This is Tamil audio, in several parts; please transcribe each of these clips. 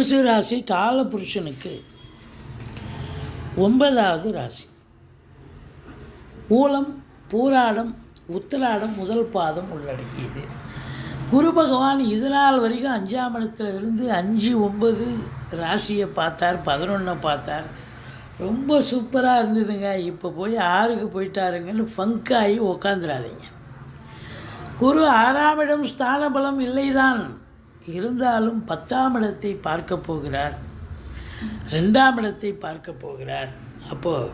தனுசு ராசி காலபுருஷனுக்கு ஒன்பதாவது ராசி. மூலம் பூராடம் உத்திராடம் முதல் பாதம் உள்ளடக்கியது. குரு பகவான் இது நாள் வரைக்கும் அஞ்சாம் இடத்துல இருந்து அஞ்சு ஒம்பது ராசியை பார்த்தார் பதினொன்றை பார்த்தார். ரொம்ப சூப்பராக இருந்ததுங்க. இப்போ போய் ஆறுக்கு போயிட்டாருங்கன்னு ஃபங்காகி உக்காந்துடாதீங்க குரு ஆறாம் இடம் ஸ்தான பலம் இல்லைதான். இருந்தாலும் பத்தாம் இடத்தை பார்க்க போகிறார். ரெண்டாம் இடத்தை பார்க்க போகிறார். அப்போது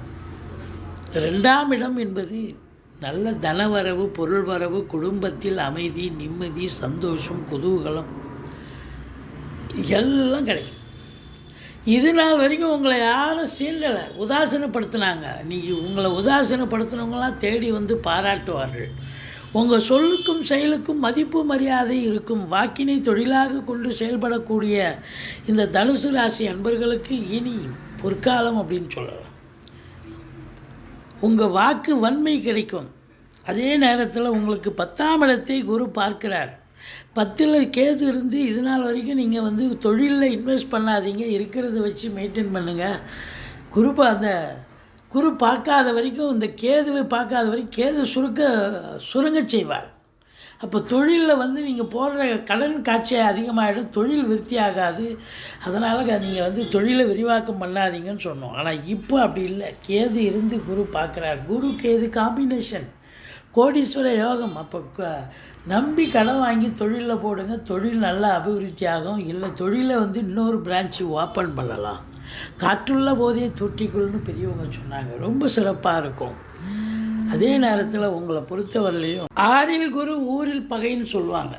ரெண்டாம் இடம் என்பது நல்ல தனவரவு பொருள் வரவு குடும்பத்தில் அமைதி நிம்மதி சந்தோஷம் குதூகலம். எல்லாம் கிடைக்கும். இது நாள் வரைக்கும் உங்களை யாரும் சீண்டலை உதாசீனப்படுத்தினாங்க. நீங்கள் உங்களை உதாசீனப்படுத்தினவங்களாம் தேடி வந்து பாராட்டுவார்கள். உங்கள் சொல்லுக்கும் செயலுக்கும் மதிப்பு மரியாதை இருக்கும். வாக்கினை தொழிலாக கொண்டு செயல்படக்கூடிய இந்த தனுசு ராசி அன்பர்களுக்கு இனி பொற்காலம் அப்படின்னு சொல்லலாம். உங்கள் வாக்கு வன்மை கிடைக்கும். அதே நேரத்தில் உங்களுக்கு பத்தாம் இடத்தை குரு பார்க்கிறார். பத்தில் கேது இருந்து இது நாள் வரைக்கும் நீங்கள் வந்து தொழிலில் இன்வெஸ்ட் பண்ணாதீங்க. இருக்கிறத வச்சு மெயின்டைன் பண்ணுங்கள் குரு அந்த குரு பார்க்காத வரைக்கும் இந்த கேதுவை பார்க்காத வரைக்கும் கேது சுருக்க சுருங்க செய்வார். அப்போ தொழிலில் வந்து நீங்கள் போடுற கடன் காட்சி அதிகமாகிடும் தொழில் விருத்தி ஆகாது. அதனால் நீங்கள் வந்து தொழிலை விரிவாக்கம் பண்ணாதீங்கன்னு சொன்னோம். ஆனால் இப்போ அப்படி இல்லை. கேது இருந்து குரு பார்க்குறார். குரு கேது காம்பினேஷன் கோடீஸ்வர யோகம். அப்போ நம்பி கடன் வாங்கி தொழிலில் போடுங்க. தொழில் நல்லா அபிவிருத்தி ஆகும் இல்லை தொழிலை வந்து இன்னொரு பிரான்ச்சு ஓப்பன் பண்ணலாம். காற்றுள்ள போதே தொட்டிக்குள்னு பெரியவங்க சொன்னாங்க. ரொம்ப சிறப்பாக இருக்கும். அதே நேரத்தில் உங்களை பொறுத்தவரையிலையும் ஆறில் குரு ஊரில் பகைன்னு சொல்லுவாங்க.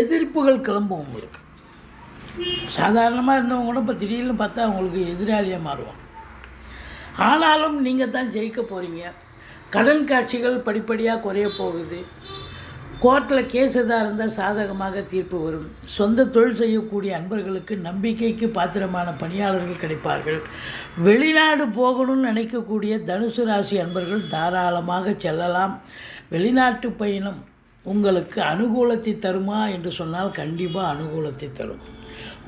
எதிர்ப்புகள் கிளம்பும் உங்களுக்கு. சாதாரணமாக இருந்தவங்க கூட இப்போ திடீர்னு பார்த்தா உங்களுக்கு எதிராளியாக மாறுவான் ஆனாலும் நீங்கள் தான் ஜெயிக்க போகிறீங்க கடன் காட்சிகள் படிப்படியாக குறைய போகுது. கோர்ட்டில் கேஸ் எதாக இருந்தால் சாதகமாக தீர்ப்பு வரும். சொந்த தொழில் செய்யக்கூடிய அன்பர்களுக்கு நம்பிக்கைக்கு பாத்திரமான பணியாளர்கள் கிடைப்பார்கள். வெளிநாடு போகணும்னு நினைக்கக்கூடிய தனுசு ராசி அன்பர்கள் தாராளமாக செல்லலாம். வெளிநாட்டு பயணம் உங்களுக்கு அனுகூலத்தை தருமா என்று சொன்னால் கண்டிப்பாக அனுகூலத்தை தரும்.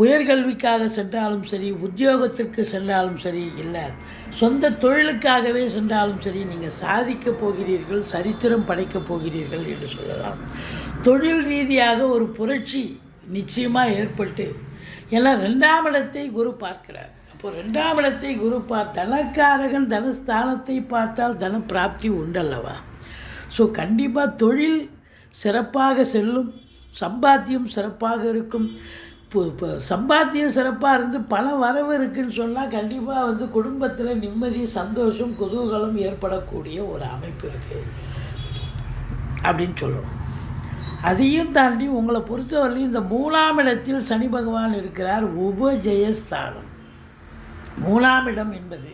உயர்கல்விக்காக சென்றாலும் சரி உத்தியோகத்திற்கு சென்றாலும் சரி இல்லை சொந்த தொழிலுக்காகவே சென்றாலும் சரி நீங்கள் சாதிக்கப் போகிறீர்கள் சரித்திரம் படைக்கப் போகிறீர்கள் என்று சொல்லலாம். தொழில் ரீதியாக ஒரு புரட்சி நிச்சயமாக ஏற்பட்டு ஏன்னா ரெண்டாம் இடத்தை குரு பார்க்கிறார். அப்போ ரெண்டாம் இடத்தை குரு பார் தனக்காரகன் தனஸ்தானத்தை பார்த்தால் தன பிராப்தி உண்டல்லவா? ஸோ கண்டிப்பாக தொழில் சிறப்பாக செல்லும் சம்பாத்தியம் சிறப்பாக இருக்கும். இப்போ இப்போ சம்பாத்தியம் சிறப்பாக இருந்து பணம் வரவு இருக்குதுன்னு சொன்னால் கண்டிப்பாக வந்து குடும்பத்தில் நிம்மதி சந்தோஷம் குதூகலம் ஏற்படக்கூடிய ஒரு அமைப்பு இருக்குது அப்படின்னு சொல்லணும். அதையும் தாண்டி உங்களை பொறுத்தவரையிலும் இந்த மூணாம் இடத்தில் சனி பகவான் இருக்கிறார் உபஜயஸ்தானம் மூணாம் இடம் என்பது.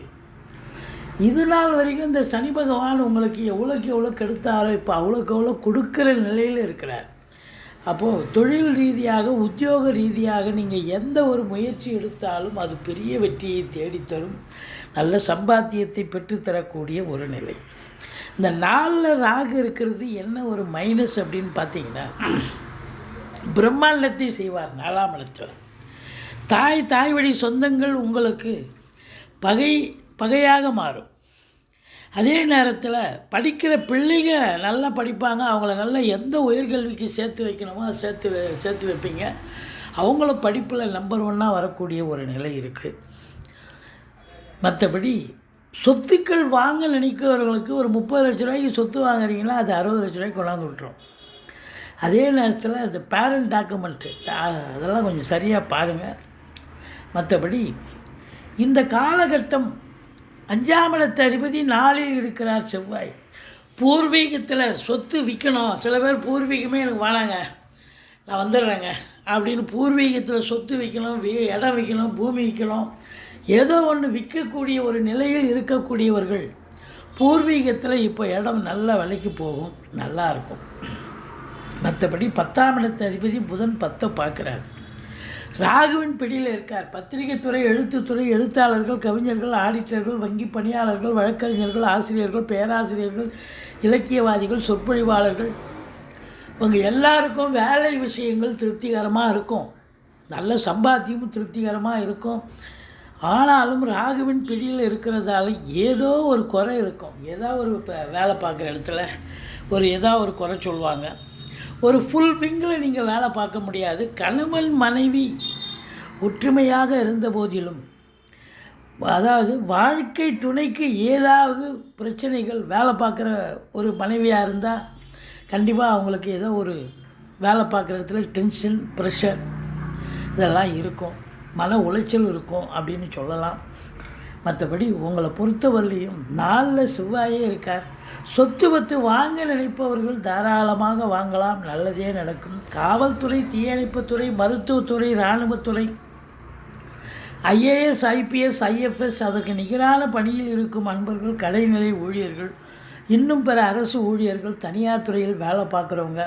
இது நாள் வரைக்கும் இந்த சனி பகவான் உங்களுக்கு எவ்வளோக்கு எவ்வளோ கெடுத்தாரோ இப்போ அவ்வளோக்கு எவ்வளோ கொடுக்குற நிலையில் இருக்கிறார். அப்போது தொழில் ரீதியாக உத்தியோக ரீதியாக நீங்கள் எந்த ஒரு முயற்சி எடுத்தாலும் அது பெரிய வெற்றியை தேடித்தரும். நல்ல சம்பாத்தியத்தை பெற்றுத்தரக்கூடிய ஒரு நிலை. இந்த நாளில் ராகு இருக்கிறது என்ன ஒரு மைனஸ் அப்படின்னு பார்த்தீங்கன்னா பிரம்மாண்டத்தை செய்வார் நாலாம் இடத்தில். தாய் தாய் வழி சொந்தங்கள் உங்களுக்கு பகை பகையாக மாறும். அதே நேரத்தில் படிக்கிற பிள்ளைங்க நல்லா படிப்பாங்க. அவங்கள நல்லா எந்த உயர்கல்விக்கு சேர்த்து வைக்கணுமோ அதை சேர்த்து சேர்த்து வைப்பீங்க. அவங்களும் படிப்பில் நம்பர் ஒன்னாக வரக்கூடிய ஒரு நிலை இருக்குது மற்றபடி சொத்துக்கள் வாங்க நினைக்கிறவர்களுக்கு ஒரு முப்பது லட்ச ரூபாய்க்கு சொத்து வாங்குறீங்கன்னா அது அறுபது லட்ச ரூபாய்க்கு கொண்டாந்து விட்டுரும். அதே நேரத்தில் அந்த பேரண்ட் டாக்குமெண்ட்டு அதெல்லாம் கொஞ்சம் சரியாக பாருங்கள் மற்றபடி இந்த காலகட்டம் அஞ்சாம் இடத்து அதிபதி நாளில் இருக்கிறார் செவ்வாய். பூர்வீகத்தில் சொத்து விற்கணும் சில பேர் பூர்வீகமே எனக்கு வேணாங்க. நான் வந்துடுறேங்க. அப்படின்னு பூர்வீகத்தில் சொத்து விற்கணும் வீ இடம் விற்கணும் பூமி விற்கணும் ஏதோ ஒன்று விற்கக்கூடிய ஒரு நிலையில் இருக்கக்கூடியவர்கள் பூர்வீகத்தில் இப்போ இடம் நல்ல விலைக்கு போகும். நல்லா இருக்கும். மற்றபடி பத்தாம் இடத்து அதிபதி புதன் பத்தை பார்க்குறாரு. ராகுவின் பிடியில் இருக்கார். பத்திரிகை துறை எழுத்துத்துறை எழுத்தாளர்கள் கவிஞர்கள் ஆடிட்டர்கள் வங்கி பணியாளர்கள் வழக்கறிஞர்கள் ஆசிரியர்கள் பேராசிரியர்கள் இலக்கியவாதிகள் சொற்பொழிவாளர்கள். இவங்க எல்லாருக்கும் வேலை விஷயங்கள் திருப்திகரமாக இருக்கும். நல்ல சம்பாத்தியமும் திருப்திகரமாக இருக்கும். ஆனாலும் ராகுவின் பிடியில் இருக்கிறதால ஏதோ ஒரு குறை இருக்கும். ஏதோ ஒரு இப்போ வேலை பார்க்குற இடத்துல ஒரு ஏதோ ஒரு குறை சொல்லுவாங்க. ஒரு ஃபுல் விங்கில் நீங்கள் வேலை பார்க்க முடியாது. கணவன் மனைவி ஒற்றுமையாக இருந்த போதிலும் அதாவது வாழ்க்கை துணைக்கு ஏதாவது பிரச்சனைகள் வேலை பார்க்குற ஒரு மனைவியாக இருந்தால் கண்டிப்பாக அவங்களுக்கு ஏதோ ஒரு வேலை பார்க்குற இடத்துல டென்ஷன் ப்ரெஷர் இதெல்லாம் இருக்கும். மன உளைச்சல் இருக்கும் அப்படின்னு சொல்லலாம். மற்றபடி உங்களை பொறுத்தவரையிலையும் நாளில் செவ்வாயே இருக்கார். சொத்து பத்து வாங்க நினைப்பவர்கள் தாராளமாக வாங்கலாம். நல்லதே நடக்கும். காவல்துறை தீயணைப்புத்துறை மருத்துவத்துறை இராணுவத்துறை ஐஏஎஸ் ஐபிஎஸ் ஐஎஃப்எஸ் அதற்கு நிகரான பணியில் இருக்கும் அன்பர்கள் கடைநிலை ஊழியர்கள் இன்னும் பிற அரசு ஊழியர்கள் தனியார் துறையில் வேலை பார்க்குறவங்க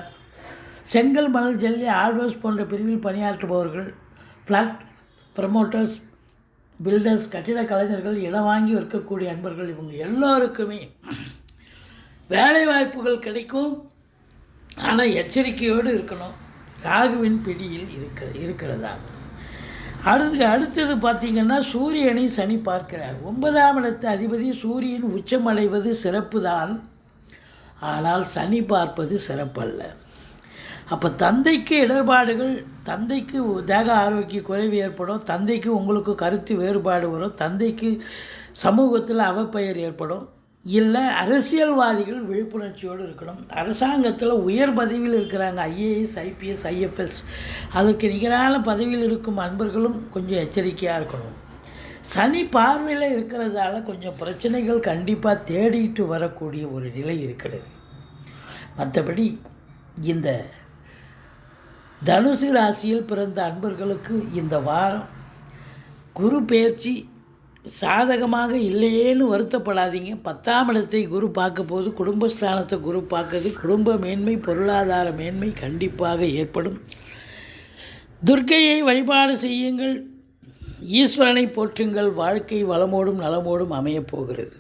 செங்கல் மணல் ஜல்லி ஆல்வர்ஸ் போன்ற பிரிவில் பணியாற்றுபவர்கள் ஃப்ளாட் ப்ரமோட்டர்ஸ் பில்டர்ஸ் கட்டிட கலைஞர்கள் இடம் வாங்கி விற்கக்கூடிய அன்பர்கள் இவங்க எல்லோருக்குமே வேலை வாய்ப்புகள் கிடைக்கும். ஆனால் எச்சரிக்கையோடு இருக்கணும். ராகுவின் பிடியில் இருக்க இருக்கிறதா? அடுத்து அடுத்தது பார்த்திங்கன்னா சூரியனை சனி பார்க்கிறார். ஒன்பதாம் இடத்து அதிபதி சூரியன் உச்சமடைவது சிறப்பு தான் ஆனால் சனி பார்ப்பது சிறப்பல்ல. அப்போ தந்தைக்கு இடர்பாடுகள் தந்தைக்கு தேக ஆரோக்கிய குறைவு ஏற்படும் தந்தைக்கு உங்களுக்கு கருத்து வேறுபாடு வரும் தந்தைக்கு சமூகத்தில் அவப்பெயர் ஏற்படும். இல்லை அரசியல்வாதிகள் விழிப்புணர்ச்சியோடு இருக்கணும். அரசாங்கத்தில் உயர் பதவியில் இருக்கிறாங்க ஐஏஎஸ் ஐபிஎஸ் ஐஎஃப்எஸ். அதற்கு நிகரான பதவியில் இருக்கும் அன்பர்களும் கொஞ்சம் எச்சரிக்கையாக இருக்கணும். சனி பார்வையில் இருக்கிறதால கொஞ்சம் பிரச்சனைகள் கண்டிப்பாக தேடிட்டு வரக்கூடிய ஒரு நிலை இருக்கிறது. மற்றபடி இந்த தனுசு ராசியில் பிறந்த அன்பர்களுக்கு இந்த வாரம் குரு பயிற்சி சாதகமாக இல்லையேன்னு வருத்தப்படாதீங்க. பத்தாம் இடத்தை குரு பார்க்க போது குடும்பஸ்தானத்தை குரு பார்க்குது குடும்ப மேன்மை பொருளாதார மேன்மை கண்டிப்பாக ஏற்படும். துர்க்கையை வழிபாடு செய்யுங்கள். ஈஸ்வரனை போற்றுங்கள். வாழ்க்கை வளமோடும் நலமோடும் அமையப் போகிறது.